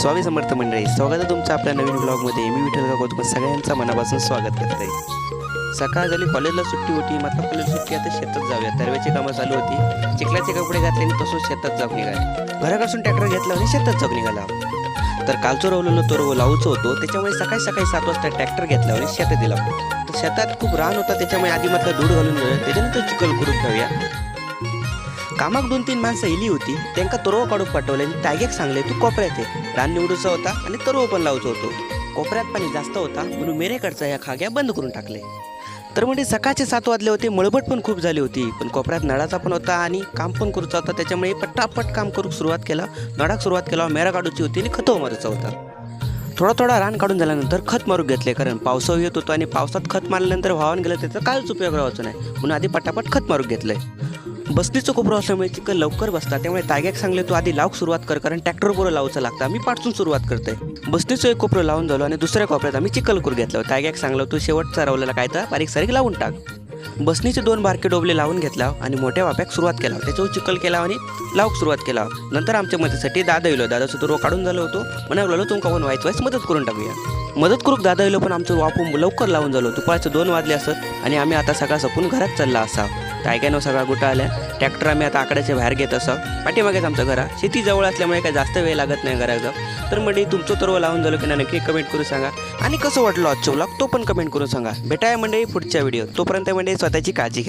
स्वामी समर्थ मंडळी. स्वागत आहे तुमचं आपल्या नवीन ब्लॉगमध्ये मी विठ्ठल काकू तुम्हाला मनापासून स्वागत करते सकाळ झाली कॉलेजला सुट्टी होती. मात्र कॉलेज सुट्टी आता शेतात जाऊया. तरव्याची कामं चालू होती. चिखलाचे कपडे घातले आणि तसंच शेतात जाऊन निघाले. घरापासून ट्रॅक्टर घेतला आणि शेतात जाऊन निघाला. तर कालचं रवलेलं तो रो लावूचं होतो. त्याच्यामुळे सकाळी सकाळी सात वाजता ट्रॅक्टर घेतला आणि शेतात दिला. तर शेतात खूप रान होता. त्याच्यामुळे आधी मात्र दूध घालून त्याच्यानंतर चिखल करून ठेवूया. कामाक दोन तीन माणसं इली होती. त्यांका तरव काढून पाठवले आणि तागेक सांगले तू कोपऱ्यात आहे रान निवडूचा होता आणि तरव पण लावचा होतो. कोपऱ्यात पाणी जास्त होता म्हणून मेरेकडचा या खाग्या बंद करून टाकले. तर म्हणजे सकाळचे सात वाजले होते मळबट पण खूप झाली होती. पण कोपऱ्यात नळाचा पण होता आणि काम पण करूचा होता. त्याच्यामुळे पटापट काम करू सुरुवात केला. नळाक सुरुवात केला मेरा काढूची होती आणि खतं मारूचा होता. थोडा थोडा रान काढून झाल्यानंतर खत मारू घेतले कारण पावसाळा येत होतो आणि पावसात खत मारल्यानंतर व्हावून गेलं त्याचा कायच उपयोग राहायचा नाही. म्हणून आधी पटापट खत मारू घेतलंय. बसलीचं कोपरं असल्यामुळे चिकन लवकर बसतात. त्यामुळे ताग्याक सांगले तू आधी लावक सुरुवात कर कारण ट्रॅक्टर बरोबर लावचं लागतं. आम्ही पाठसून सुरुवात करते. बसलीचं एक कोपरं लावून झालो आणि दुसऱ्या कोपऱ्यात आम्ही चिकल करून घेतलं. ताग्याक सांगलं तू शेवटचा रावलेला काय तर बारीक सारीक लावून टाक. बसनीचे दोन बारके डोबले लावून घेतला आणि मोठ्या वाप्याक सुरुवात केला. त्याच्यावर चिखल केला आणि लावक सुरुवात केला. नंतर आमच्या मदतीसाठी दादा येलो. दादाचं तो रो काढून झालं होतो. लागलो तुमका कोण व्हायचं व्हायचं मदत करून टाकूया. मदत करूक दादा येलो पण आमचं वापू लवकर लावून झालो. दुपारचे दोन वाजले असत आणि आम्ही आता सकाळ सपून घरात चालला असा. तायक्यानं हो सगळा गुटा आल्या. ट्रॅक्टर आम्ही आता आकड्याच्या बाहेर घेत असं. पाठीमागेच आमचं घरा. शेती जवळ असल्यामुळे काही जास्त वेळ लागत नाही घराचं तर मंडळी तुमचं तर लावून झालं की नाही नक्की कमेंट करून सांगा. आणि कसं वाटलं आजचं ब्लॉग तो पण कमेंट करून सांगा. भेटाय मंडळी पुढच्या व्हिडिओ तोपर्यंत मंडळी स्वतःची काळजी घ्या.